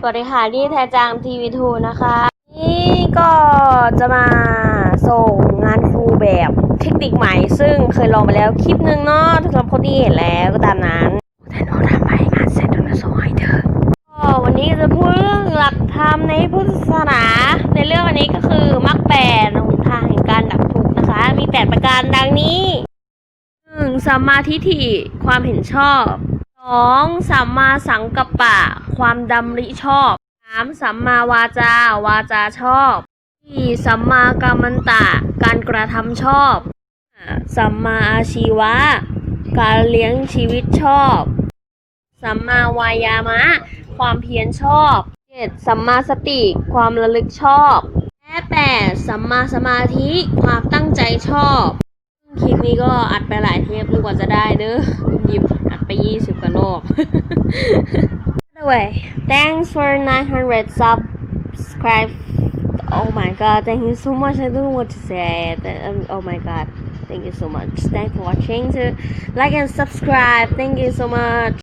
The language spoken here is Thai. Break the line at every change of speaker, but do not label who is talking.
สวัสดีค่ะนี่แทจังทีวีทูนะคะ นี่ก็จะมาส่งงานครูแบบเทคนิคใหม่ซึ่งเคยลองไปแล้วคลิปหนึ่งเนาะสำหรับคนที่เห็นแล้วก็ตามนั้นแต่หนูทำไปงานเสร็จหนูจะส่งให้เธอก็วันนี้จะพูดเรื่องหลักธรรมในพุทธศาสนา ในเรื่องวันนี้ก็คือมรรคแปดหนทางแห่งการดับทุกข์นะคะ มีแปดประการดังนี้หนึ่งสัมมาทิฏฐิความเห็นชอบ สองสัมมาสังกัปปะ ความดำริชอบสามสัมมาวาจา วาจาชอบสี่สัมมากัมมันตะ การกระทำชอบห้าสัมมาอาชีวะ การเลี้ยงชีวิตชอบ สัมมาวายามะ ความเพียรชอบเจ็ดสัมมาสติ ความระลึกชอบและแปดสัมมาสมาธิความตั้งใจชอบ คลิปนี้ก็อัดไปหลายเทปจนกว่าจะได้เด้อหยิบ ไป 20กว่ารอบ anyway thanks for 900 subscribe oh my god thank you so much I don't know what to say Um, oh my god thank you so much thanks for watching to like and subscribe thank you so much